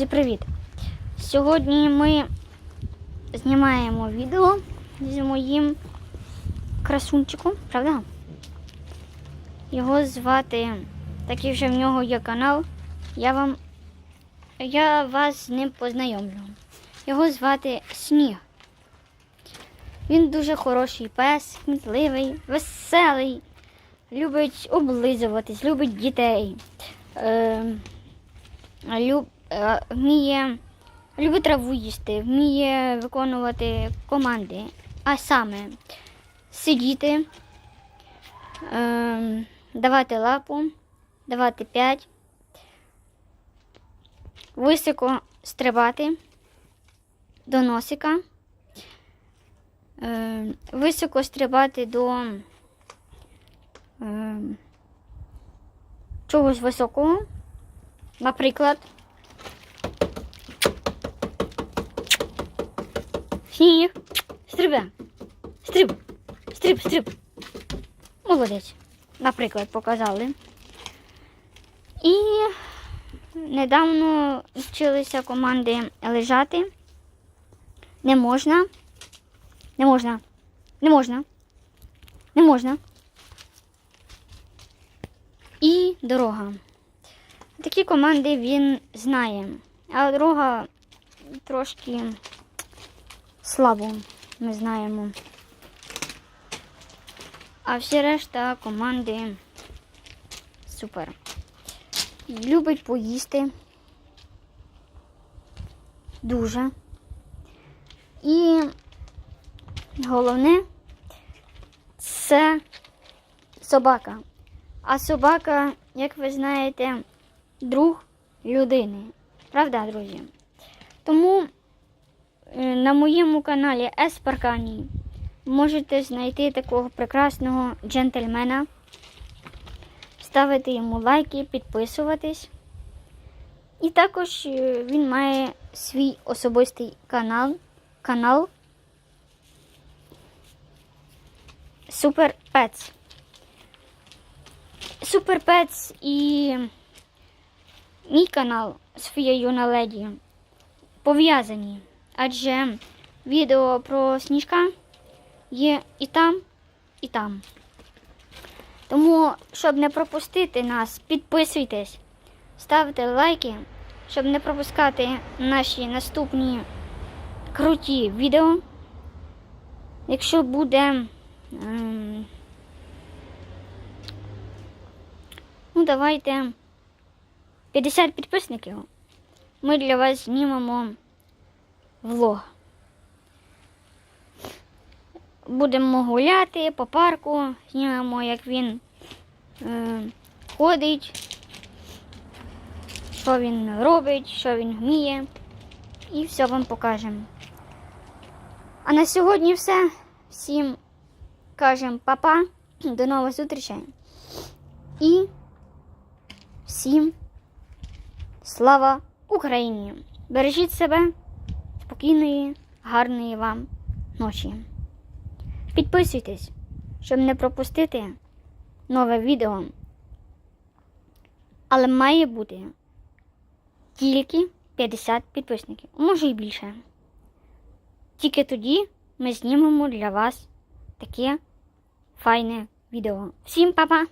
Друзі, Привіт! Сьогодні ми знімаємо відео з моїм красунчиком, правда? Його звати, так як вже в нього є канал, я вам я вас з ним познайомлю. Його звати Сніг. Він дуже хороший пес, кмітливий, веселий, любить облизуватись, любить дітей. Е, люб, вміє любить траву їсти, вміє виконувати команди, а саме сидіти, е, давати лапу, давати п'ять, високо стрибати до носика, е, високо стрибати до е, чогось високого. Наприклад, сніг. Стрибе. Стриб. Стриб, стриб. Молодець. Наприклад, показали. І недавно вчилися команди лежати. Не можна. Не можна. Не можна. Не можна. І дорога. Такі команди він знає, а друга трошки слабо ми знаємо. А всі решта команди супер. Любить поїсти. Дуже. І головне це собака. А собака, як ви знаєте, друг людини. Правда, друзі? Тому на моєму каналі Еспаркані можете знайти такого прекрасного джентльмена, ставити йому лайки, підписуватись. І також е, він має свій особистий канал, канал Super Pets. Super Pets і мій канал Софія Юна Леді пов'язані, адже відео про сніжка є і там, і там. Тому, щоб не пропустити нас, підписуйтесь, ставте лайки, щоб не пропускати наші наступні круті відео. Якщо буде. ем, Ну, давайте 50 підписників. Ми для вас знімемо влог. Будемо гуляти по парку, знімемо, як він е, ходить, що він робить, що він вміє. І все вам покажемо. А на сьогодні все. Всім кажемо па-па, до нових зустрічей. І Всім слава Україні! Бережіть себе, спокійної, гарної вам ночі. Підписуйтесь, щоб не пропустити нове відео. Але має бути тільки 50 підписників, може і більше. Тільки тоді ми знімемо для вас таке файне відео. Всім па-па!